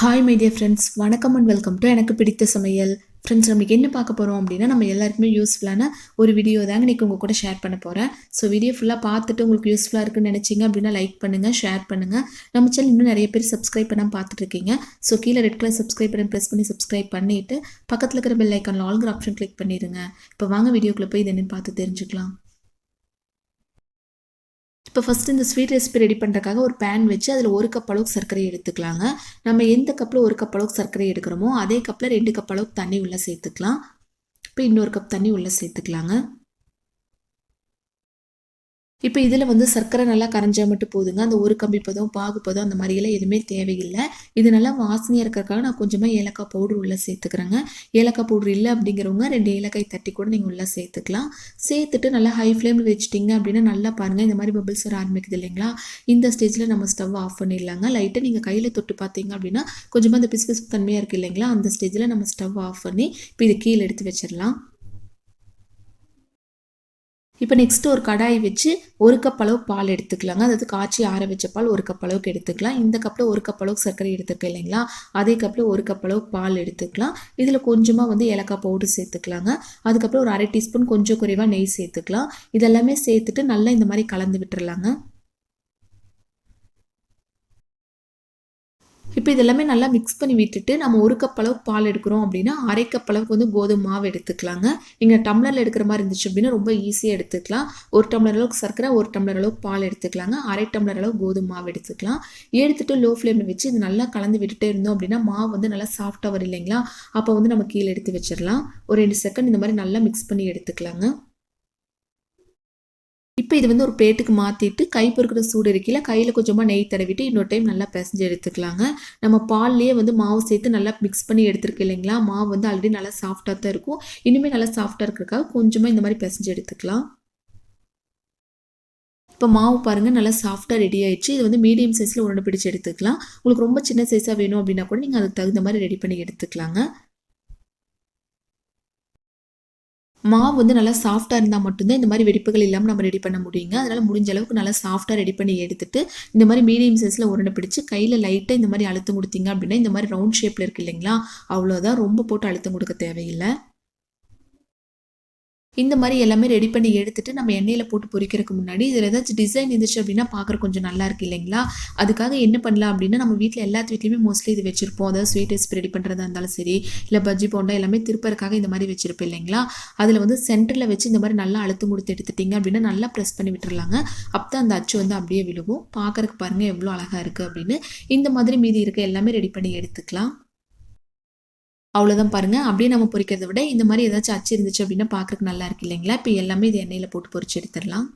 Hi my dear friends வணக்கம் and welcome to எனக்கு பிடித்த சமையல். ஃப்ரெண்ட்ஸ் நம்மளுக்கு என்ன பார்க்க போகிறோம் அப்படின்னா நம்ம எல்லாருக்குமே யூஸ்ஃபுல்லான ஒரு வீடியோ தாங்க இன்றைக்கி உங்கள் கூட ஷேர் பண்ண போகிறேன் ஸோ வீடியோ ஃபுல்லாக பார்த்துட்டு உங்களுக்கு யூஸ்ஃபுல்லாக இருக்குன்னு நினச்சிங்க அப்படின்னா லைக் பண்ணுங்கள் ஷேர் பண்ணுங்கள் நம்ம சேனல் இன்னும் நிறைய பேர் சப்ஸ்கிரைப் பண்ணாமல் பார்த்துட்டு இருக்கீங்க. ஸோ கீழே ரெட் கலர் சப்ஸ்கிரைப் பண்ணி ப்ரெஸ் பண்ணி சப்ஸ்கிரைப் பண்ணிவிட்டு பக்கத்தில் இருக்கிற பெல் ஐக்கானில் ஆல்கிற ஆப்ஷன் கிளிக் பண்ணிடுங்க இப்போ வாங்க வீடியோக்குள்ளே போய் இது என்னன்னு பார்த்து தெரிஞ்சுக்கலாம். இப்போ ஃபஸ்ட்டு இந்த ஸ்வீட் ரெசிபி ரெடி பண்ணுறக்காக ஒரு பேன் வச்சு அதில் ஒரு கப் அளவுக்கு சர்க்கரை எடுத்துக்கலாங்க. நம்ம எந்த கப்பில் ஒரு கப் அளவுக்கு சர்க்கரை எடுக்கிறோமோ அதே கப்பில் ரெண்டு கப் அளவுக்கு தண்ணி உள்ளே சேர்த்துக்கலாம். இப்போ இன்னொரு கப் தண்ணி உள்ளே சேர்த்துக்கலாங்க. இப்போ இதில் வந்து சர்க்கரை நல்லா கரைஞ்சா மட்டும் போதுங்க. அந்த ஒரு கம்பி பதம் பாகு பதம் அந்த மாதிரியெல்லாம் எதுவுமே தேவையில்லை. இது நல்லா வாசனையாக இருக்கிறக்காக நான் கொஞ்சமாக ஏலக்காய் பவுடர் உள்ளே சேர்த்துக்கிறேங்க. ஏலக்காய் பவுடர் இல்லை அப்படிங்கிறவங்க ரெண்டு ஏலக்காய் தட்டி கூட நீங்கள் உள்ளே சேர்த்துக்கலாம். சேர்த்துட்டு நல்லா ஹை ஃப்ளேமில் வச்சுட்டிங்க அப்படின்னா நல்லா பாருங்கள் இந்த மாதிரி பபிள்ஸ் வர ஆரம்பிக்குது இல்லைங்களா? இந்த ஸ்டேஜில் நம்ம ஸ்டவ் ஆஃப் பண்ணிடலாங்க. லைட்டாக நீங்கள் கையில் தொட்டு பார்த்தீங்க அப்படின்னா கொஞ்சமாக அந்த பிசு பிசு தன்மையாக இருக்குது இல்லைங்களா? அந்த ஸ்டேஜில் நம்ம ஸ்டவ் ஆஃப் பண்ணி இப்போ இது கீழே எடுத்து வச்சிடலாம். இப்போ நெக்ஸ்ட்டு ஒரு கடாய் வச்சு ஒரு கப் அளவு பால் எடுத்துக்கலாங்க. அதாவது காய்ச்சி ஆற வச்ச பால் ஒரு கப் அளவுக்கு எடுத்துக்கலாம். இந்த கப்பில் ஒரு கப் அளவுக்கு சர்க்கரை எடுத்துக்க இல்லைங்களா? அதே கப்பில் ஒரு கப் அளவுக்கு பால் எடுத்துக்கலாம். இதில் கொஞ்சமாக வந்து ஏலக்காய் பவுடர் சேர்த்துக்கலாங்க. அதுக்கப்புறம் ஒரு அரை டீஸ்பூன் கொஞ்சம் குறைவாக நெய் சேர்த்துக்கலாம். இதெல்லாமே சேர்த்துட்டு நல்லா இந்த மாதிரி கலந்து விட்டுறலாங்க. இப்போ இதெல்லாமே நல்லா மிக்ஸ் பண்ணி விட்டுட்டு நம்ம ஒரு கப் அளவுக்கு பால் எடுக்கிறோம் அப்படின்னா அரை கப் அளவுக்கு வந்து கோதுமை மாவு எடுத்துக்கலாங்க. நீங்கள் டம்ளரில் எடுக்கிற மாதிரி இருந்துச்சு அப்படின்னா ரொம்ப ஈஸியாக எடுத்துக்கலாம். ஒரு டம்ளர் அளவுக்கு சர்க்கரை ஒரு டம்ளர் அளவுக்கு பால் எடுத்துக்கலாங்க. அரை டம்ளர் அளவுக்கு கோதுமை மாவு எடுத்துக்கலாம். எடுத்துட்டு லோ ஃப்ளேமில் வச்சு இது நல்லா கலந்து விட்டுட்டே இருந்தோம் அப்படின்னா மாவு வந்து நல்லா சாஃப்டாக வரும் இல்லைங்களா? அப்போ வந்து நம்ம கீழே எடுத்து வச்சிடலாம். ஒரு ரெண்டு செகண்ட் இந்த மாதிரி நல்லா மிக்ஸ் பண்ணி எடுத்துக்கலாங்க. இப்போ இது வந்து ஒரு பிளேட்டுக்கு மாற்றிட்டு கை பொறுக்கிற சூடு இருக்கையில் கையில் கொஞ்சமாக நெய் தடவிட்டு இன்னொரு டைம் நல்லா பிசைஞ்சு எடுத்துக்கலாங்க. நம்ம பால்லேயே வந்து மாவு சேர்த்து நல்லா மிக்ஸ் பண்ணி எடுத்துருக்கு இல்லைங்களா? மாவு வந்து ஆல்ரெடி நல்லா சாஃப்டாக தான் இருக்கும். இனிமேல் நல்லா சாஃப்டாக இருக்கிறக்காக கொஞ்சமாக இந்த மாதிரி பிசைஞ்சு எடுத்துக்கலாம். இப்போ மாவு பாருங்கள் நல்லா சாஃப்டாக ரெடி ஆயிடுச்சு. இது வந்து மீடியம் சைஸில் உருண்டை பிடிச்சி எடுத்துக்கலாம். உங்களுக்கு ரொம்ப சின்ன சைஸாக வேணும் அப்படின்னா கூட நீங்கள் அதுக்கு தகுந்த மாதிரி ரெடி பண்ணி எடுத்துக்கலாங்க. மாவு வந்து நல்லா சாஃப்டாக இருந்தால் மட்டும்தான் இந்த மாதிரி வெடிப்புகள் இல்லாமல் நம்ம ரெடி பண்ண முடியுங்க. அதனால் முடிஞ்ச அளவுக்கு நல்லா சாஃப்டாக ரெடி பண்ணி எடுத்துட்டு இந்த மாதிரி மீடியம் சைஸில் உருண்டை பிடிச்சி கையில் லைட்டாக இந்த மாதிரி அழுத்தம் கொடுத்தீங்க அப்படின்னா இந்த மாதிரி ரவுண்ட் ஷேப்பில் இருக்குது இல்லைங்களா அவ்வளோதான் ரொம்ப போட்டு அழுத்தம் கொடுக்க தேவையில்லை. இந்த மாதிரி எல்லாமே ரெடி பண்ணி எடுத்துட்டு நம்ம எண்ணெயில் போட்டு பொரிக்கிறதுக்கு முன்னாடி இதில் ஏதாச்சும் டிசைன் இருந்துச்சு அப்படின்னா பார்க்குற கொஞ்சம் நல்லா இருக்கு இல்லைங்களா? அதுக்காக என்ன பண்ணலாம் அப்படின்னா நம்ம வீட்டில் எல்லாத்து வீட்லேயுமே மோஸ்ட்லி இது வச்சிருப்போம். அதாவது ஸ்வீட் ரெசிபி ரெடி பண்ணுறதா இருந்தாலும் சரி இல்லை பஜ்ஜி போண்டா எல்லாமே திருப்பறக்காக இந்த மாதிரி வச்சிருப்போம் இல்லைங்களா? அதில் வந்து சென்டரில் வச்சு இந்த மாதிரி நல்லா அழுத்தம் கொடுத்து எடுத்துட்டிங்க அப்படின்னா நல்லா ப்ரெஸ் பண்ணி விட்டுருலாங்க அப்போ அந்த அச்சு வந்து அப்படியே விழுகும் பார்க்குறக்கு பாருங்கள் எவ்வளோ அழகாக இருக்குது அப்படின்னு. இந்த மாதிரி மீதி இருக்க எல்லாமே ரெடி பண்ணி எடுத்துக்கலாம். அவ்வளோதான் பாருங்கள் அப்படியே நம்ம பொரிக்கிறத விட இந்த மாதிரி ஏதாச்சும் அச்சு இருந்துச்சு அப்படின்னா பார்க்குறக்கு நல்லா இருக்கு இல்லைங்களா? இப்போ எல்லாமே இது எண்ணெயில் போட்டு பொரிச்சு எடுத்துடலாம்.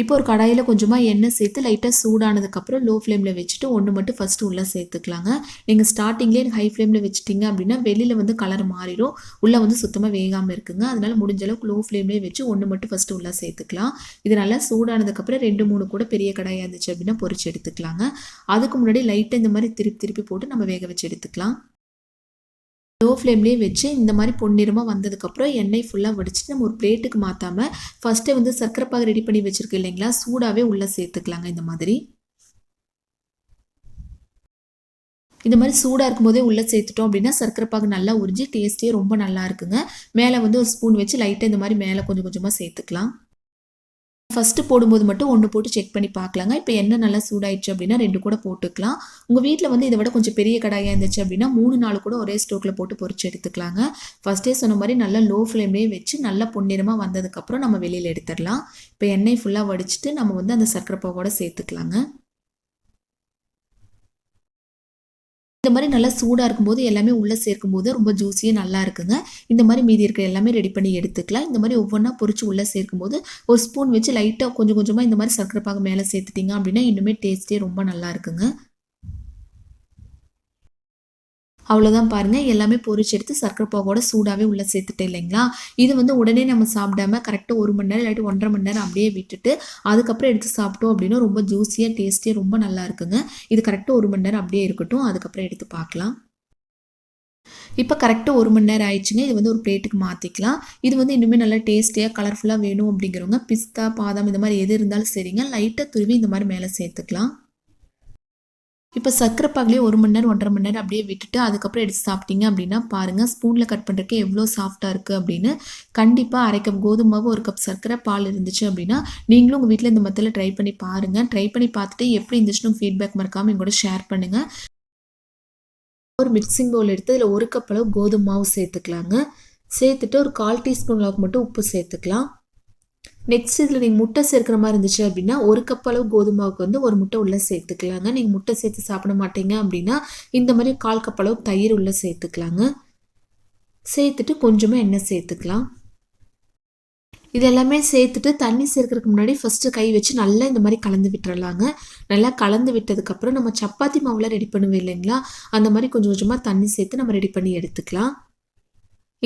இப்போ ஒரு கடாயில் கொஞ்சமாக எண்ணெய் சேர்த்து லைட்டாக சூடானதுக்கப்புறம் லோ ஃப்ளேமில் வச்சுட்டு ஒன்று மட்டும் ஃபஸ்ட்டு உள்ளே சேர்த்துக்கலாங்க. நீங்கள் ஸ்டார்டிங்லேயே ஹை ஃப்ளேமில் வச்சுட்டிங்க அப்படின்னா வெளியில் வந்து கலர் மாறிடும். உள்ளே வந்து சுத்தமாக வேகாமல் இருக்குங்க. அதனால் முடிஞ்ச அளவுக்கு லோ ஃப்ளேம்லேயே வச்சு ஒன்று மட்டும் ஃபஸ்ட்டு உள்ளே சேர்த்துக்கலாம். இது நல்லா சூடானதுக்கப்புறம் ரெண்டு மூணு கூட பெரிய கடாயாக இருந்துச்சு அப்படின்னா பொரிச்சு எடுத்துக்கலாங்க. அதுக்கு முன்னாடி லைட்டாக இந்த மாதிரி திருப்பி திருப்பி போட்டு நம்ம வேக வச்சு எடுத்துக்கலாம். லோ ஃப்ளேம்லேயே வச்சு இந்த மாதிரி பொன்னிறமாக வந்ததுக்கப்புறம் எண்ணெய் ஃபுல்லாக வடிச்சுட்டு நம்ம ஒரு பிளேட்டுக்கு மாற்றாமல் ஃபஸ்ட்டே வந்து சர்க்கரை ரெடி பண்ணி வச்சுருக்கோம் இல்லைங்களா? சூடாகவே உள்ளே சேர்த்துக்கலாங்க இந்த மாதிரி. இந்த மாதிரி சூடாக இருக்கும்போதே உள்ளே சேர்த்துட்டோம் அப்படின்னா சர்க்கரை பாகு நல்லா உறிஞ்சி டேஸ்ட்டே ரொம்ப நல்லா இருக்குங்க. மேலே வந்து ஒரு ஸ்பூன் வச்சு லைட்டாக இந்த மாதிரி மேலே கொஞ்சம் கொஞ்சமாக சேர்த்துக்கலாம். ஃபஸ்ட்டு போடும்போது மட்டும் ஒன்று போட்டு செக் பண்ணி பார்க்கலாங்க. இப்போ என்ன நல்லா சூடாயிடுச்சு அப்படின்னா ரெண்டு கூட போட்டுக்கலாம். உங்கள் வீட்டில் வந்து இதை விட கொஞ்சம் பெரிய கடாயாக இருந்துச்சு அப்படின்னா மூணு நாள் கூட ஒரே ஸ்டோக்கில் போட்டு பொறிச்சு எடுத்துக்கலாங்க. ஃபஸ்ட்டே சொன்ன மாதிரி நல்லா லோ ஃப்ளேம்லேயே வச்சு நல்லா பொன்னிறமாக வந்ததுக்கப்புறம் நம்ம வெளியில் எடுத்துடலாம். இப்போ எண்ணெய் ஃபுல்லாக வடிச்சிட்டு நம்ம வந்து அந்த சர்க்கரை பாவோட சேர்த்துக்கலாங்க. இந்த மாதிரி நல்லா சூடாக இருக்கும்போது எல்லாமே உள்ளே சேர்க்கும்போது ரொம்ப ஜூஸியாக நல்லா இருக்குங்க. இந்த மாதிரி மீதி இருக்கிற எல்லாமே ரெடி பண்ணி எடுத்துக்கலாம். இந்த மாதிரி ஒவ்வொன்றா பொறிச்சு உள்ளே சேர்க்கும்போது ஒரு ஸ்பூன் வச்சு லைட்டாக கொஞ்சம் கொஞ்சமாக இந்த மாதிரி சர்க்கரை பாகு மேலே சேர்த்துட்டிங்க அப்படின்னா இன்னுமே டேஸ்ட்டே ரொம்ப நல்லா இருக்குங்க. அவ்வளோதான் பாருங்கள் எல்லாமே பொறிச்சு எடுத்து சர்க்கரை பாகோட சூடாகவே உள்ளே சேர்த்துட்டேன் இல்லைங்களா? இது வந்து உடனே நம்ம சாப்பிடாம கரெக்டாக ஒரு மணி நேரம் இல்லாட்டி ஒன்றரை மணி நேரம் அப்படியே விட்டுட்டு அதுக்கப்புறம் எடுத்து சாப்பிட்டோம் அப்படின்னா ரொம்ப ஜூஸியாக டேஸ்டியாக ரொம்ப நல்லா இருக்குங்க. இது கரெக்டாக ஒரு மணி நேரம் அப்படியே இருக்கட்டும். அதுக்கப்புறம் எடுத்து பார்க்கலாம். இப்போ கரெக்டாக ஒரு மணி நேரம் ஆயிடுச்சுங்க. இது வந்து ஒரு பிளேட்டுக்கு மாற்றிக்கலாம் இது வந்து இன்னுமே நல்லா டேஸ்டியாக கலர்ஃபுல்லாக வேணும் அப்படிங்கிறவங்க பிஸ்தா பாதாம் இந்த மாதிரி எது இருந்தாலும் சரிங்க. லைட்டாக துருவி இந்த மாதிரி மேலே சேர்த்துக்கலாம். இப்போ சர்க்கரை பாகுலேயே ஒரு மணி நேரம் ஒன்றரை மணி நேரம் அப்படியே விட்டுட்டு அதுக்கப்புறம் எடுத்து சாப்பிட்டீங்க அப்படின்னா பாருங்கள் ஸ்பூனில் கட் பண்ணுறதுக்கு எவ்வளோ சாஃப்டாக இருக்குது அப்படின்னு கண்டிப்பாக அரை கப் கோதுமாவும் ஒரு கப் சர்க்கரை பால் இருந்துச்சு அப்படின்னா நீங்களும் உங்கள் வீட்டில் இந்த மத்தியில் ட்ரை பண்ணி பாருங்கள் ட்ரை பண்ணி பார்த்துட்டு எப்படி இருந்துச்சுன்னு ஃபீட்பேக் மறக்காமல் எங்கூட ஷேர் பண்ணுங்கள் ஒரு மிக்சிங் பவுல் எடுத்து இதில் ஒரு கப் அளவு கோதுமாவும் சேர்த்துக்கலாங்க. சேர்த்துட்டு ஒரு கால் டீஸ்பூன் அளவுக்கு மட்டும் உப்பு சேர்த்துக்கலாம். நெக்ஸ்ட் இதில் நீங்கள் முட்டை சேர்க்குற மாதிரி இருந்துச்சு அப்படின்னா ஒரு கப் அளவு கோதுமாவுக்கு வந்து ஒரு முட்டை உள்ளே சேர்த்துக்கலாங்க. நீங்கள் முட்டை சேர்த்து சாப்பிட மாட்டீங்க அப்படின்னா இந்த மாதிரி கால் கப் அளவு தயிர் உள்ளே சேர்த்துக்கலாங்க. சேர்த்துட்டு கொஞ்சமாக எண்ணெய் சேர்த்துக்கலாம். இது எல்லாமே சேர்த்துட்டு தண்ணி சேர்க்கறதுக்கு முன்னாடி ஃபஸ்ட்டு கை வச்சு நல்லா இந்த மாதிரி கலந்து விட்டுறலாங்க. நல்லா கலந்து விட்டதுக்கப்புறம் நம்ம சப்பாத்தி மாவுலாம் ரெடி பண்ணுவோம் இல்லைங்களா? அந்த மாதிரி கொஞ்சம் கொஞ்சமாக தண்ணி சேர்த்து நம்ம ரெடி பண்ணி எடுத்துக்கலாம்.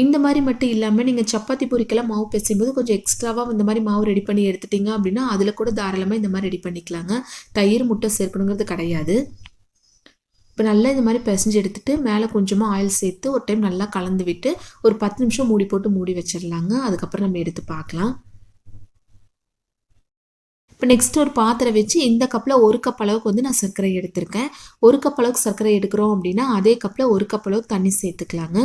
இந்த மாதிரி மட்டும் இல்லாமல் நீங்கள் சப்பாத்தி பொரிக்கெல்லாம் மாவு பிசையும்போது கொஞ்சம் எக்ஸ்ட்ராவாக இந்த மாதிரி மாவு ரெடி பண்ணி எடுத்துட்டிங்க அப்படின்னா அதில் கூட தாராளமாக இந்த மாதிரி ரெடி பண்ணிக்கலாங்க. தயிர் முட்டை சேர்க்கணுங்கிறது கிடையாது. இப்போ நல்லா இந்த மாதிரி பிசைஞ்சு எடுத்துகிட்டு மேலே கொஞ்சமாக ஆயில் சேர்த்து ஒரு டைம் நல்லா கலந்து விட்டு ஒரு பத்து நிமிஷம் மூடி போட்டு மூடி வச்சிடலாங்க. அதுக்கப்புறம் நம்ம எடுத்து பார்க்கலாம். இப்போ நெக்ஸ்ட் ஒரு பாத்திரம் வச்சு இந்த கப்பில் ஒரு கப் அளவுக்கு வந்து நான் சர்க்கரை எடுத்திருக்கேன். ஒரு கப் அளவுக்கு சர்க்கரை எடுக்கிறோம் அப்படின்னா அதே கப்பில் ஒரு கப் அளவுக்கு தண்ணி சேர்த்துக்கலாங்க.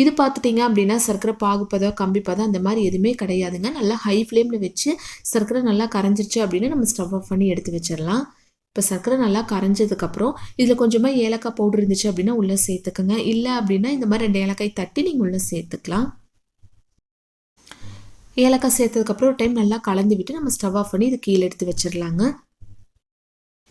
இது பார்த்துட்டிங்க அப்படின்னா சர்க்கரை பாகுப்பதோ கம்பிப்பதோ அந்த மாதிரி எதுவுமே கிடையாதுங்க. நல்லா ஹை ஃப்ளேமில் வச்சு சர்க்கரை நல்லா கரைஞ்சிருச்சு அப்படின்னா நம்ம ஸ்டவ் ஆஃப் பண்ணி எடுத்து வச்சிடலாம். இப்போ சர்க்கரை நல்லா கரைஞ்சதுக்கப்புறம் இதில் கொஞ்சமாக ஏலக்காய் பவுடர் இருந்துச்சு அப்படின்னா உள்ளே சேர்த்துக்கோங்க. இல்லை அப்படின்னா இந்த மாதிரி ரெண்டு ஏலக்காய் தட்டி நீங்கள் உள்ளே சேர்த்துக்கலாம். ஏலக்காய் சேர்த்ததுக்கப்புறம் ஒரு டைம் நல்லா கலந்து விட்டு நம்ம ஸ்டவ் ஆஃப் பண்ணி இது கீழே எடுத்து வச்சிடலாங்க.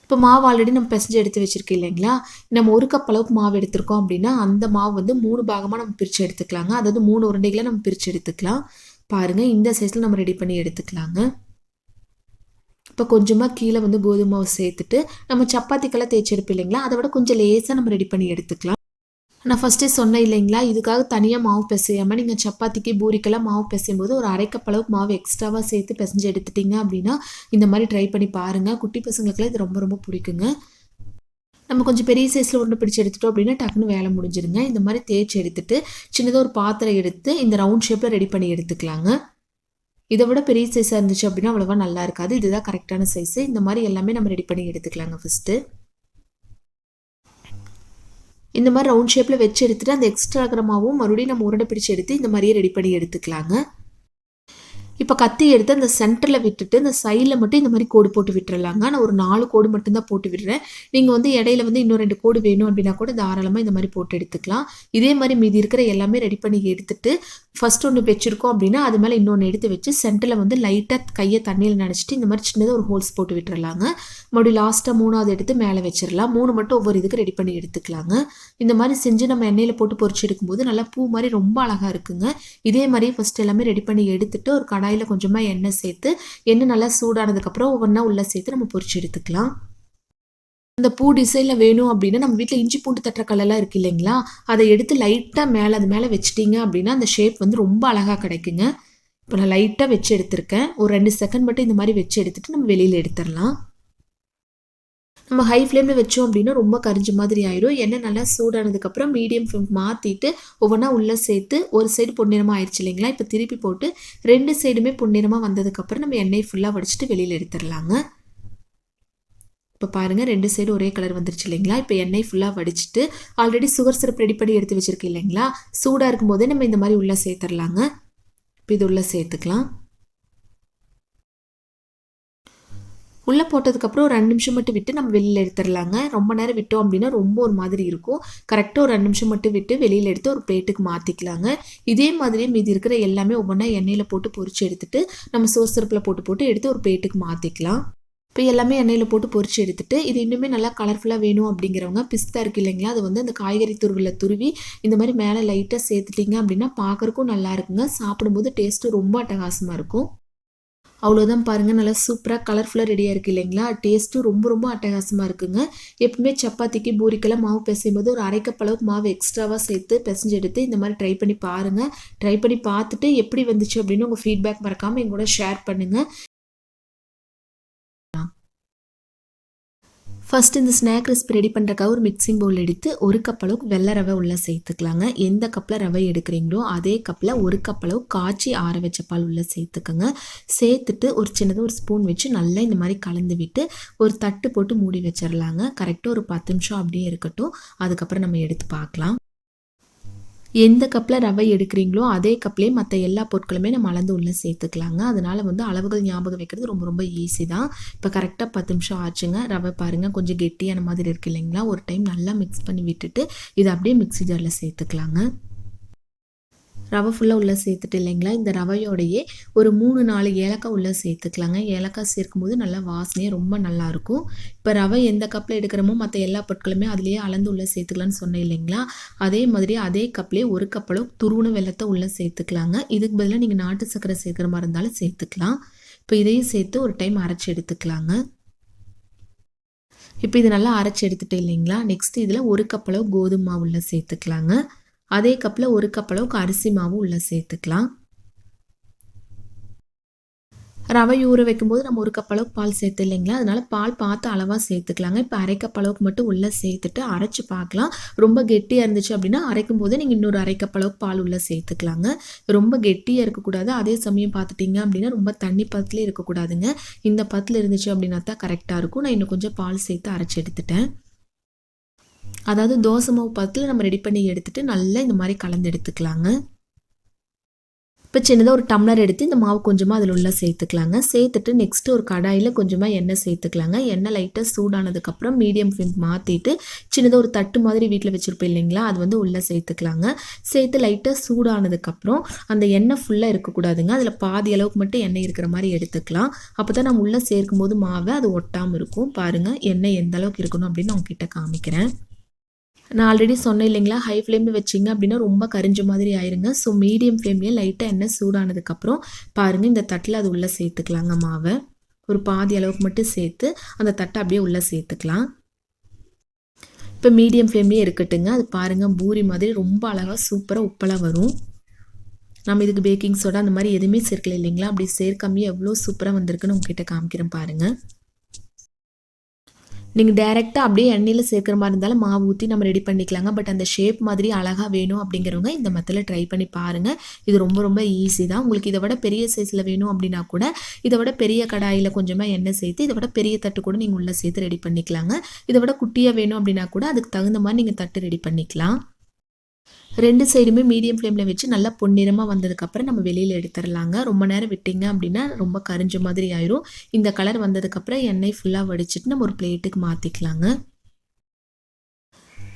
இப்போ மாவு ஆல்ரெடி நம்ம பிசைஞ்சு எடுத்து வச்சுருக்கோம் இல்லைங்களா? நம்ம ஒரு கப் அளவுக்கு மாவு எடுத்திருக்கோம் அப்படின்னா அந்த மாவு வந்து மூணு பாகமாக நம்ம பிரித்து எடுத்துக்கலாங்க. அதாவது மூணு உருண்டைகளை நம்ம பிரித்து எடுத்துக்கலாம். பாருங்கள் இந்த சைஸில் நம்ம ரெடி பண்ணி எடுத்துக்கலாங்க. இப்போ கொஞ்சமாக கீழே வந்து கோதுமை மாவு சேர்த்துட்டு நம்ம சப்பாத்திக்கெல்லாம் தேய்ச்சி எடுப்போம் இல்லைங்களா? அதை விட கொஞ்சம் லேசாக நம்ம ரெடி பண்ணி எடுத்துக்கலாம். நான் ஃபஸ்ட்டே சொன்னேன் இல்லைங்களா? இதுக்காக தனியாக மாவு பிசையாமல் நீங்கள் சப்பாத்திக்கு பூரிக்கெல்லாம் மாவு பிசையும் போது ஒரு அரைக்கப்பளவுக்கு மாவு எக்ஸ்ட்ராவாக சேர்த்து பிசைஞ்சு எடுத்துட்டிங்க அப்படின்னா இந்த மாதிரி ட்ரை பண்ணி பாருங்கள் குட்டி பசங்களுக்குலாம் இது ரொம்ப ரொம்ப பிடிக்குங்க. நம்ம கொஞ்சம் பெரிய சைஸில் ஒன்று பிடிச்சி எடுத்துட்டோம் அப்படின்னா டக்குன்னு வேலை முடிஞ்சிருங்க. இந்த மாதிரி தேய்ச்சி எடுத்துட்டு சின்னதாக ஒரு பாத்திரம் எடுத்து இந்த ரவுண்ட் ஷேப்பில் ரெடி பண்ணி எடுத்துக்கலாங்க. இதை விட பெரிய சைஸாக இருந்துச்சு அப்படின்னா அவ்வளோவா நல்லா இருக்காது. இதுதான் கரெக்டான சைஸு இந்த மாதிரி எல்லாமே நம்ம ரெடி பண்ணி எடுத்துக்கலாங்க ஃபஸ்ட்டு இந்த மாதிரி ரவுண்ட் ஷேப்பில் வச்சு எடுத்துகிட்டு அந்த எக்ஸ்ட்ரா கிரமாவும் மறுபடியும் நம்ம உருண்டை பிடிச்சி எடுத்து இந்த மாதிரியே ரெடி பண்ணி எடுத்துக்கலாங்க. இப்போ கத்தி எடுத்து அந்த சென்டரில் விட்டுட்டு இந்த சைடில் மட்டும் இந்த மாதிரி கோடு போட்டு விட்டுறலாங்க. நான் ஒரு நாலு கோடு மட்டும்தான் போட்டு விடுறேன். நீங்கள் வந்து இடையில வந்து இன்னும் ரெண்டு கோடு வேணும் அப்படின்னா கூட தாராளமாக இந்த மாதிரி போட்டு எடுத்துக்கலாம். இதே மாதிரி மீதி இருக்கிற எல்லாமே ரெடி பண்ணி எடுத்துட்டு ஃபஸ்ட் ஒன்று வச்சுருக்கோம் அப்படின்னா அது மேலே இன்னொன்று எடுத்து வச்சு சென்டரில் வந்து லைட்டாக கையை தண்ணியில் நினச்சிட்டு இந்த மாதிரி சின்னதாக ஒரு ஹோல்ஸ் போட்டு விட்டுறலாங்க. மறுபடியும் லாஸ்ட்டாக மூணாவது எடுத்து மேலே வச்சிடலாம். மூணு மட்டும் ஒவ்வொரு இதுக்கு ரெடி பண்ணி எடுத்துக்கலாங்க. இந்த மாதிரி செஞ்சு நம்ம எண்ணெயில் போட்டு பொறிச்சு எடுக்கும்போது நல்லா பூ மாதிரி ரொம்ப அழகாக இருக்குங்க. இதே மாதிரி ஃபஸ்ட் எல்லாமே ரெடி பண்ணி எடுத்துட்டு ஒரு கடை கடாயில் கொஞ்சமாக எண்ணெய் சேர்த்து எண்ணெய் நல்லா சூடானதுக்கப்புறம் ஒவ்வொன்றா உள்ளே சேர்த்து நம்ம பொறிச்சு எடுத்துக்கலாம். அந்த பூ டிசைனில் வேணும் அப்படின்னா நம்ம வீட்டில் இஞ்சி பூண்டு தட்டுற கல்லெல்லாம் இருக்குது இல்லைங்களா? அதை எடுத்து லைட்டாக மேலே அது மேலே வச்சிட்டிங்க அப்படின்னா அந்த ஷேப் வந்து ரொம்ப அழகாக கிடைக்குங்க. இப்போ நான் லைட்டாக வச்சு எடுத்திருக்கேன். ஒரு ரெண்டு செகண்ட் மட்டும் இந்த மாதிரி வச்சு எடுத்துகிட்டு நம்ம வெளியில் எடுத்துடலாம். நம்ம ஹை ஃப்ளேமில் வச்சோம் அப்படின்னா ரொம்ப கரிஞ்ச மாதிரி ஆயிடும். எண்ணெய் நல்லா சூடானதுக்கப்புறம் மீடியம் ஃப்ளேம் மாற்றிட்டு ஒவ்வொன்றா உள்ளே சேர்த்து ஒரு சைடு பொன்னிறமாக ஆயிடுச்சு இல்லைங்களா? இப்போ திருப்பி போட்டு ரெண்டு சைடுமே பொன்னிறமாக வந்ததுக்கப்புறம் நம்ம எண்ணெய் ஃபுல்லாக வடிச்சிட்டு வெளியில் எடுத்துடலாங்க. இப்போ பாருங்கள் ரெண்டு சைடு ஒரே கலர் வந்துருச்சு இல்லைங்களா? இப்போ எண்ணெய் ஃபுல்லாக வடிச்சிட்டு ஆல்ரெடி சுகர் சிரப் ரெடி பண்ணி எடுத்து வச்சுருக்கேன் இல்லைங்களா? சூடாக இருக்கும்போதே நம்ம இந்த மாதிரி உள்ளே சேர்த்துடலாங்க. இப்போ இது உள்ளே சேர்த்துக்கலாம். உள்ளே போட்டதுக்கப்புறம் ஒரு ரெண்டு நிமிஷம் மட்டும் விட்டு நம்ம வெளியில் எடுத்துடலாங்க. ரொம்ப நேரம் விட்டோம் அப்படின்னா ரொம்ப ஒரு மாதிரி இருக்கும். கரெக்டாக ஒரு ரெண்டு நிமிஷம் மட்டும் விட்டு வெளியில் எடுத்து ஒரு பிளேட்டுக்கு மாற்றிக்கலாங்க இதே மாதிரி மீதி இருக்கிற எல்லாமே ஒவ்வொன்றா எண்ணெயில் போட்டு பொறிச்சு எடுத்துட்டு நம்ம சோசரப்பில் போட்டு போட்டு எடுத்து ஒரு பிளேட்டுக்கு மாற்றிக்கலாம் இப்போ எல்லாமே எண்ணெயில் போட்டு பொறிச்சு எடுத்துட்டு இது இன்னுமே நல்லா கலர்ஃபுல்லாக வேணும் அப்படிங்கிறவங்க பிஸ்தா இருக்குது இல்லைங்களா அது வந்து அந்த காய்கறி துருவில் துருவி இந்த மாதிரி மேலே லைட்டாக சேர்த்துட்டிங்க அப்படின்னா பார்க்குறக்கும் நல்லா இருக்குங்க. சாப்பிடும்போது டேஸ்ட்டு ரொம்ப அட்டகாசமாக இருக்கும். அவ்வளோதான் பாருங்கள் நல்லா சூப்பராக கலர்ஃபுல்லாக ரெடியாக இருக்குது இல்லைங்களா? டேஸ்ட்டும் ரொம்ப ரொம்ப அட்டகாசமாக இருக்குங்க. எப்பவுமே சப்பாத்திக்கு பூரிக்கெல்லாம் மாவு பிசையும் போது ஒரு அரைக்கப் அளவுக்கு மாவு எக்ஸ்ட்ராவாக சேர்த்து பிசைஞ்சு எடுத்து இந்த மாதிரி ட்ரை பண்ணி பாருங்கள் ட்ரை பண்ணி பார்த்துட்டு எப்படி வந்துச்சு அப்படின்னு உங்கள் ஃபீட்பேக் மறக்காமல் எங்கூட ஷேர் பண்ணுங்கள் ஃபர்ஸ்ட் இந்த ஸ்நாக் ரெசிபி ரெடி பண்ணுறக்காக ஒரு மிக்சிங் பவுல் எடுத்து ஒரு கப் அளவுக்கு வெள்ளை ரவை உள்ளே சேர்த்துக்கலாங்க. எந்த கப்பில் ரவை எடுக்கிறீங்களோ அதே கப்பில் ஒரு கப் அளவு காய்ச்சி ஆற வச்ச பால் உள்ளே சேர்த்துக்கோங்க. சேர்த்துட்டு ஒரு சின்னதாக ஒரு ஸ்பூன் வச்சு நல்லா இந்த மாதிரி கலந்து விட்டு ஒரு தட்டு போட்டு மூடி வச்சிடலாங்க கரெக்டாக ஒரு பத்து நிமிஷம் அப்படியே இருக்கட்டும். அதுக்கப்புறம் நம்ம எடுத்து பார்க்கலாம். எந்த கப்பில் ரவை எடுக்கிறீங்களோ அதே கப்லேயே மற்ற எல்லா பொருட்களுமே நம்ம அளந்து உள்ளே சேர்த்துக்கலாங்க. அதனால் வந்து அளவுகள் ஞாபகம் வைக்கிறது ரொம்ப ரொம்ப ஈஸி தான். இப்போ கரெக்டாக பத்து நிமிஷம் ஆச்சுங்க. ரவை பாருங்கள் கொஞ்சம் கெட்டியான மாதிரி இருக்கு இல்லைங்களா? ஒரு டைம் நல்லா மிக்ஸ் பண்ணி விட்டுட்டு இதை அப்படியே மிக்ஸி ஜாரில் சேர்த்துக்கலாங்க. ரவை ஃபுல்லாக உள்ளே சேர்த்துட்டு இல்லைங்களா? இந்த ரவையோடையே ஒரு மூணு நாலு ஏலக்காய் உள்ளே சேர்த்துக்கலாங்க. ஏலக்காய் சேர்க்கும்போது நல்லா வாசனையே ரொம்ப நல்லாயிருக்கும். இப்போ ரவை எந்த கப்பில் எடுக்கிறோமோ மற்ற எல்லா பொருட்களுமே அதுலேயே அளந்து உள்ளே சேர்த்துக்கலான்னு சொன்னேன் இல்லைங்களா? அதே மாதிரி அதே கப்லேயே ஒரு கப்பளவு துருவண வெள்ளத்தை உள்ளே சேர்த்துக்கலாங்க. இதுக்கு பதிலாக நீங்கள் நாட்டு சர்க்கரை சேர்க்குற மாதிரி இருந்தாலும் சேர்த்துக்கலாம். இப்போ இதையும் சேர்த்து ஒரு டைம் அரைச்சி எடுத்துக்கலாங்க. இப்போ இது நல்லா அரைச்சி எடுத்துட்டு இல்லைங்களா? நெக்ஸ்ட் இதில் ஒரு கப்பளவு கோதுமை மாவுள்ள சேர்த்துக்கலாங்க. அதே கப்பில் ஒரு கப் அளவுக்கு அரிசி மாவு உள்ளே சேர்த்துக்கலாம். ரவை ஊற வைக்கும்போது நம்ம ஒரு கப் அளவுக்கு பால் சேர்த்து இல்லைங்களா? அதனால பால் பார்த்து அளவாக சேர்த்துக்கலாங்க. இப்போ அரை கப் அளவுக்கு மட்டும் உள்ளே சேர்த்துட்டு அரைச்சி பார்க்கலாம். ரொம்ப கெட்டியாக இருந்துச்சு அப்படின்னா அரைக்கும் போது நீங்கள் இன்னொரு அரை கப் அளவுக்கு பால் உள்ளே சேர்த்துக்கலாங்க. ரொம்ப கெட்டியாக இருக்கக்கூடாது. அதே சமயம் பார்த்துட்டிங்க அப்படின்னா ரொம்ப தண்ணி பத்தில் இருக்கக்கூடாதுங்க. இந்த பத்தில் இருந்துச்சு அப்படின்னா தான் கரெக்டாக இருக்கும். நான் இன்னும் கொஞ்சம் பால் சேர்த்து அரைச்சி எடுத்துட்டேன். அதாவது தோசை மாவு பத்தில் நம்ம ரெடி பண்ணி எடுத்துகிட்டு நல்லா இந்த மாதிரி கலந்து எடுத்துக்கலாங்க. இப்போ சின்னதாக ஒரு டம்ளர் எடுத்து இந்த மாவு கொஞ்சமாக அதில் உள்ள சேர்த்துக்கலாங்க. சேர்த்துட்டு நெக்ஸ்ட்டு ஒரு கடாயில் கொஞ்சமாக எண்ணெய் சேர்த்துக்கலாங்க. எண்ணெய் லைட்டாக சூடானதுக்கப்புறம் மீடியம் ஃப்ளேம் மாற்றிட்டு சின்னதாக ஒரு தட்டு மாதிரி வீட்டில் வச்சுருப்போம் இல்லைங்களா? அது வந்து உள்ளே சேர்த்துக்கலாங்க. சேர்த்து லைட்டாக சூடானதுக்கப்புறம் அந்த எண்ணெய் ஃபுல்லாக இருக்கக்கூடாதுங்க அதில் பாதி அளவுக்கு மட்டும் எண்ணெய் இருக்கிற மாதிரி எடுத்துக்கலாம். அப்போ தான் நம்ம உள்ளே சேர்க்கும் போது மாவை அது ஒட்டாமல் இருக்கும். பாருங்கள் எண்ணெய் எந்த அளவுக்கு இருக்கணும் அப்படின்னு நான் உங்ககிட்ட காமிக்கிறேன். நான் ஆல்ரெடி சொன்னேன் இல்லைங்களா? ஹை ஃப்ளேமில் வச்சிங்க அப்படின்னா ரொம்ப கரிஞ்ச மாதிரி ஆயிருங்க. ஸோ மீடியம் ஃப்ளேம்லேயே லைட்டாக எண்ணெய் சூடானதுக்கப்புறம் பாருங்கள் இந்த தட்டில் அது உள்ளே சேர்த்துக்கலாங்க மாவை. ஒரு பாதி அளவுக்கு மட்டும் சேர்த்து அந்த தட்டை அப்படியே உள்ளே சேர்த்துக்கலாம். இப்போ மீடியம் ஃப்ளேம்லேயே இருக்கட்டுங்க. அது பாருங்கள் பூரி மாதிரி ரொம்ப அழகாக சூப்பராக உப்பெல்லாம் வரும். நம்ம இதுக்கு பேக்கிங் சோடா அந்த மாதிரி எதுவுமே சேர்க்கல இல்லைங்களா? அப்படி சேர்க்காமே எவ்வளோ சூப்பராக வந்திருக்குன்னு உங்ககிட்ட காமிக்கிறேன் பாருங்கள் நீங்கள் டேரெக்டாக அப்படியே எண்ணெயில் சேர்க்குற மாதிரி இருந்தாலும் மாவு ஊற்றி நம்ம ரெடி பண்ணிக்கலாங்க. பட் அந்த ஷேப் மாதிரி அழகாக வேணும் அப்படிங்கிறவங்க இந்த மெத்தில் ட்ரை பண்ணி பாருங்கள் இது ரொம்ப ரொம்ப ஈஸி தான். உங்களுக்கு இதை விட பெரிய சைஸில் வேணும் அப்படின்னா கூட இதை விட பெரிய கடாயில் கொஞ்சமாக எண்ணெய் சேர்த்து இதை விட பெரிய தட்டு கூட நீங்கள் உள்ளே சேர்த்து ரெடி பண்ணிக்கலாங்க. இதை விட குட்டியாக வேணும் அப்படின்னா கூட அதுக்கு தகுந்த மாதிரி நீங்கள் தட்டு ரெடி பண்ணிக்கலாம். ரெண்டு சைடுமே மீடியம் ஃப்ளேமில் வச்சு நல்லா பொன்னிறமாக வந்ததுக்கப்புறம் நம்ம வெளியில் எடுத்துடலாங்க. ரொம்ப நேரம் விட்டிங்க அப்படின்னா ரொம்ப கரிஞ்ச மாதிரி ஆயிரும். இந்த கலர் வந்ததுக்கப்புறம் எண்ணெய் ஃபுல்லாக வடிச்சிட்டு நம்ம ஒரு பிளேட்டுக்கு மாற்றிக்கலாங்க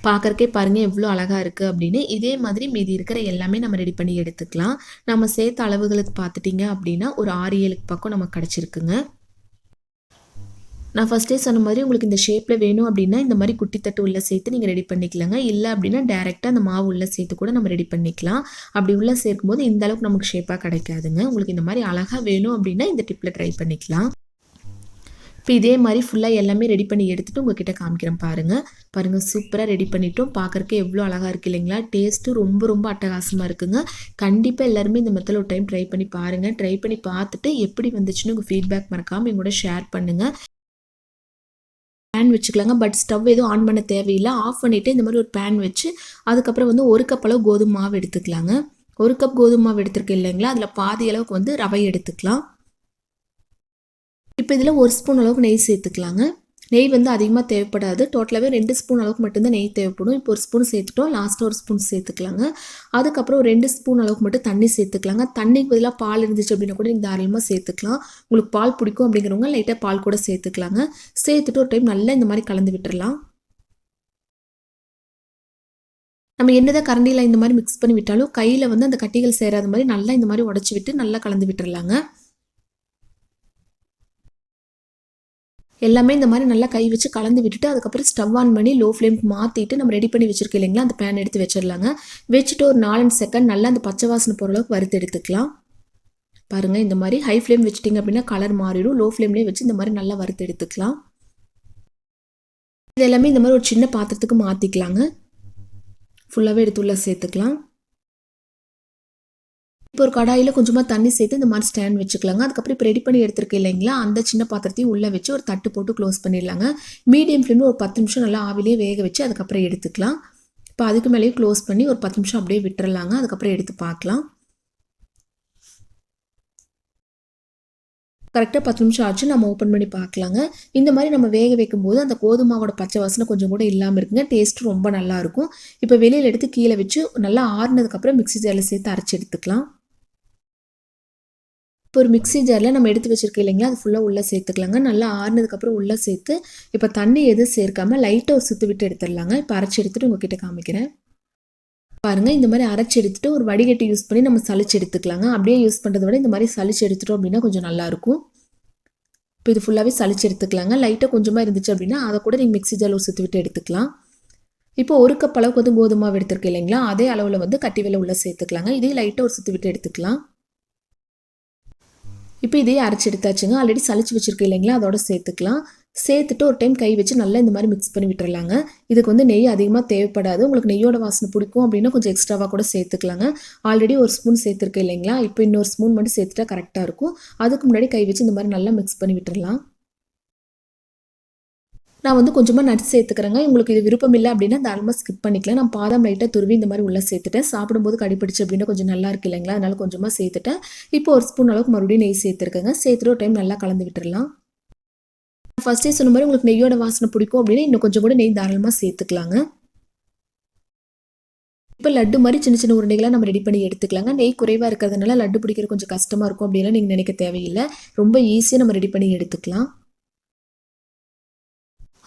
பார்க்குறக்கே பாருங்கள் எவ்வளோ அழகாக இருக்குது அப்படின்னு. இதே மாதிரி மீதி இருக்கிற எல்லாமே நம்ம ரெடி பண்ணி எடுத்துக்கலாம். நம்ம சேர்த்த அளவுகளுக்கு பார்த்துட்டிங்க அப்படின்னா ஒரு ஆறு ஏழுக்கு பக்கம் நமக்கு கிடச்சிருக்குங்க. நான் ஃபஸ்ட்டே சொன்ன மாதிரி உங்களுக்கு இந்த ஷேப்பில் வேணும் அப்படின்னா இந்த மாதிரி குட்டி தட்டு உள்ளே சேர்த்து நீங்கள் ரெடி பண்ணிக்கலாங்க. இல்லை அப்படின்னா டேரெக்டாக அந்த மாவு உள்ளே சேர்த்து கூட நம்ம ரெடி பண்ணிக்கலாம். அப்படி உள்ளே சேர்க்கும்போது இந்த அளவுக்கு நமக்கு ஷேப்பாக கிடைக்காதுங்க. உங்களுக்கு இந்த மாதிரி அழகாக வேணும் அப்படின்னா இந்த டிப்பில் ட்ரை பண்ணிக்கலாம். இப்போ இதே மாதிரி ஃபுல்லாக எல்லாமே ரெடி பண்ணி எடுத்துகிட்டு உங்ககிட்ட காமிக்கிறேன் பாருங்கள் பாருங்கள் சூப்பராக ரெடி பண்ணிட்டோம். பார்க்குறக்கு எவ்வளோ அழகாக இருக்குது இல்லைங்களா? டேஸ்ட்டும் ரொம்ப ரொம்ப அட்டகாசமாக இருக்குங்க. கண்டிப்பாக எல்லாருமே இந்த மெத்தில் ஒரு டைம் ட்ரை பண்ணி பாருங்கள் ட்ரை பண்ணி பார்த்துட்டு எப்படி வந்துச்சுன்னு உங்கள் ஃபீட்பேக் மறக்காமல் எங்கூட ஷேர் பண்ணுங்கள் பேன் வச்சுக்கலாங்க. பட் ஸ்டவ் எதுவும் ஆன் பண்ண தேவையில்லை. ஆஃப் பண்ணிவிட்டு இந்த மாதிரி ஒரு பேன் வச்சு அதுக்கப்புறம் வந்து ஒரு கப் அளவு கோதுமை மாவு எடுத்துக்கலாங்க. ஒரு கப் கோதுமை மாவு எடுத்துருக்கேன் இல்லைங்களா? அதில் பாதி அளவுக்கு வந்து ரவை எடுத்துக்கலாம். இப்போ இதில் ஒரு ஸ்பூன் அளவுக்கு நெய் சேர்த்துக்கலாங்க. நெய் வந்து அதிகமாக தேவைப்படாது. டோட்டலாகவே ரெண்டு ஸ்பூன் அளவுக்கு மட்டும்தான் நெய் தேவைப்படும். இப்போ ஒரு ஸ்பூன் சேர்த்துட்டோம். லாஸ்ட்டாக ஒரு ஸ்பூன் சேர்த்துக்கலாங்க. அதுக்கப்புறம் ரெண்டு ஸ்பூன் அளவுக்கு மட்டும் தண்ணி சேர்த்துக்கலாங்க. தண்ணிக்கு பதிலாக பால் இருந்துச்சு அப்படின்னா கூட நீங்கள் தாராளமாக சேர்த்துக்கலாம். உங்களுக்கு பால் பிடிக்கும் அப்படிங்கிறவங்க லைட்டாக பால் கூட சேர்த்துக்கலாங்க. சேர்த்துட்டு ஒரு டைம் நல்லா இந்த மாதிரி கலந்து விட்டுறலாம். நம்ம என்னதான் கரண்டியில் இந்த மாதிரி மிக்ஸ் பண்ணி விட்டாலும் கையில் வந்து அந்த கட்டிகள் சேராத மாதிரி நல்லா இந்த மாதிரி உடச்சி விட்டு நல்லா கலந்து விட்டுறலாங்க. எல்லாமே இந்த மாதிரி நல்லா கை வச்சு கலந்து விட்டுட்டு அதுக்கப்புறம் ஸ்டவ் ஆன் பண்ணி லோ ஃப்ளேம்க்கு மாற்றிட்டு நம்ம ரெடி பண்ணி வச்சிருக்கோம் இல்லைங்களா? அந்த பேன் எடுத்து வச்சிடலாங்க. வச்சுட்டு ஒரு நாலஞ்சு செகண்ட் நல்லா அந்த பச்சை வாசனை போகிற அளவுக்கு வறுத்து எடுத்துக்கலாம். பாருங்கள் இந்த மாதிரி ஹை ஃப்ளேம் வச்சுட்டிங்க அப்படின்னா கலர் மாறிடும். லோ ஃப்ளேம்லேயே வச்சு இந்த மாதிரி நல்லா வறுத்து எடுத்துக்கலாம். இது எல்லாமே இந்த மாதிரி ஒரு சின்ன பாத்திரத்துக்கு மாற்றிக்கலாங்க ஃபுல்லாகவே எடுத்து உள்ள சேர்த்துக்கலாம். இப்போ ஒரு கடாயில் கொஞ்சமாக தண்ணி சேர்த்து இந்த மாதிரி ஸ்டாண்ட் வச்சுக்கலாங்க. அதுக்கப்புறம் இப்போ ரெடி பண்ணி எடுத்துருக்கு இல்லைங்களா? அந்த சின்ன பாத்திரத்தையும் உள்ளே வச்சு ஒரு தட்டு போட்டு க்ளோஸ் பண்ணிடலாங்க. மீடியம் ஃப்ளேமில் ஒரு பத்து நிமிஷம் நல்லா ஆவிலே வேக வச்சு அதுக்கப்புறம் எடுத்துக்கலாம். இப்போ அதுக்கு மேலேயும் க்ளோஸ் பண்ணி ஒரு பத்து நிமிஷம் அப்படியே விட்டுறலாங்க. அதுக்கப்புறம் எடுத்து பார்க்கலாம். கரெக்டாக பத்து நிமிஷம் ஆச்சு. நம்ம ஓப்பன் பண்ணி பார்க்கலாங்க. இந்த மாதிரி நம்ம வேக வைக்கும்போது அந்த கோதுமாவோட பச்சை வாசனை கொஞ்சம் கூட இல்லாமல் இருக்குங்க. டேஸ்ட்டு ரொம்ப நல்லாயிருக்கும் இப்போ வெளியில் எடுத்து கீழே வச்சு நல்லா ஆறுனதுக்கப்புறம் மிக்சி ஜாரில் சேர்த்து அரைச்சி எடுத்துக்கலாம். இப்போ ஒரு மிக்ஸி ஜாரில் நம்ம எடுத்து வச்சுருக்கோம் இல்லைங்களா? அது ஃபுல்லாக உள்ளே சேர்த்துக்கலாங்க. நல்லா ஆறுனதுக்கப்புறம் உள்ளே சேர்த்து இப்போ தண்ணி எதுவும் சேர்க்காமல் லைட்டாக ஒரு சுற்றி விட்டு எடுத்துடலாங்க. இப்போ அரைச்சி எடுத்துகிட்டு உங்ககிட்ட காமிக்கிறேன். பாருங்கள் இந்த மாதிரி அரைச்சி எடுத்துட்டு ஒரு வடிகட்டி யூஸ் பண்ணி நம்ம சளிச்சு எடுத்துக்கலாங்க. அப்படியே யூஸ் பண்ணுறத விட இந்த மாதிரி சளிச்சு எடுத்துட்டோம் அப்படின்னா கொஞ்சம் நல்லாயிருக்கும் இப்போ இது ஃபுல்லாகவே சளிச்சு எடுத்துக்கலாங்க. லைட்டாக கொஞ்சமாக இருந்துச்சு அப்படின்னா அதை கூட நீங்கள் மிக்ஸி ஜாரில் ஒரு சுற்றி விட்டு எடுத்துக்கலாம். இப்போ ஒரு கப் அளவுக்கு வந்து கோதுமாவை எடுத்துருக்கு இல்லைங்களா? அதே அளவில் வந்து கட்டி வெள்ளை உள்ளே சேர்த்துக்கலாங்க. இதே லைட்டாக ஒரு சுற்றி விட்டு எடுத்துக்கலாம். இப்போ இதையே அரைச்சி எடுத்தாச்சுங்க. ஆல்ரெடி சளிச்சு வச்சுருக்கு இல்லைங்களா? அதோட சேர்த்துக்கலாம். சேர்த்துட்டு ஒரு டைம் கை வச்சு நல்லா இந்த மாதிரி மிக்ஸ் பண்ணி விட்டுறலாங்க. இதுக்கு வந்து நெய் அதிகமாக தேவைப்படாது. உங்களுக்கு நெய்யோட வாசனை பிடிக்கும் அப்படின்னா கொஞ்சம் எக்ஸ்ட்ராவாக கூட சேர்த்துக்கலாங்க. ஆல்ரெடி ஒரு ஸ்பூன் சேர்த்துருக்கு இல்லைங்களா? இப்போ இன்னொரு ஸ்பூன் மட்டும் சேர்த்துட்டா கரெக்டாக இருக்கும். அதுக்கு முன்னாடி கை வச்சு இந்த மாதிரி நல்லா மிக்ஸ் பண்ணி விட்டுறலாம். நான் வந்து கொஞ்சமாக நட்ஸ் சேர்த்துக்கிறேங்க. உங்களுக்கு இது விருப்பம் இல்லை அப்படின்னா தாராளமாக ஸ்கிப் பண்ணிக்கலாம். நான் பாதாம் லைட்டாக துருவி இந்த மாதிரி உள்ளே சேர்த்துட்டேன். சாப்பிடும்போது கடிப்பிடிச்சு அப்படின்னா கொஞ்சம் நல்லா இருக்கு இல்லைங்களா? அதனால கொஞ்சமாக சேர்த்துட்டேன். இப்போ ஒரு ஸ்பூன் அளவுக்கு மறுபடியும் நெய் சேர்த்துருக்கேங்க. சேர்த்துட்டு ஒரு டைம் நல்லா கலந்து விட்டுடலாம் ஃபஸ்ட்டே சொன்ன மாதிரி உங்களுக்கு நெய்யோட வாசனை பிடிக்கும் அப்படின்னா இன்னும் கொஞ்சம் கூட நெய் தாராளமாக சேர்த்துக்கலாங்க. இப்போ லட்டு மாதிரி சின்ன சின்ன உருண்டைகளாக நம்ம ரெடி பண்ணி எடுத்துக்கலாங்க. நெய் குறைவாக இருக்கிறதுனால லட்டு பிடிக்கிற கொஞ்சம் கஷ்டமாக இருக்கும் அப்படின்லாம் நீங்கள் நினைக்க தேவையில்லை. ரொம்ப ஈஸியாக நம்ம ரெடி பண்ணி எடுத்துக்கலாம்.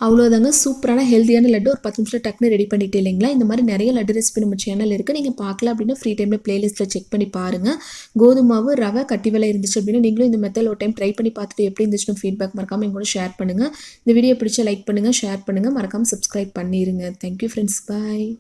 அவ்வளோதாங்க சூப்பரான ஹெல்த்தியான லட்டு. ஒரு பத்து நிமிஷம் டக்குனு ரெடி பண்ணிட்டு இல்லைங்களா? இந்த மாதிரி நிறைய லட்டு ரெசிபி நம்ம சேனல் இருக்குது நீங்கள் பார்க்கல அப்படின்னா ஃப்ரீ டைமில் ப்ளேலிஸ்ட்டில் செக் பண்ணி பாருங்கள் கோதுமாவு ரவை கட்டி விலை இருந்துச்சு அப்படின்னா நீங்களும் இந்த மெத்தட் ஒரு டைம் ட்ரை பண்ணி பார்த்துட்டு எப்படி இருந்துச்சுன்னு ஃபீட்பேக் மறக்காமல் எங்களோட ஷேர் பண்ணுங்கள் இந்த வீடியோ பிடிச்ச லைக் பண்ணுங்கள் ஷேர் பண்ணுங்கள் மறக்காமல் சப்ஸ்கிரைப் பண்ணிடுங்க தேங்க்யூ ஃப்ரெண்ட்ஸ் பாய்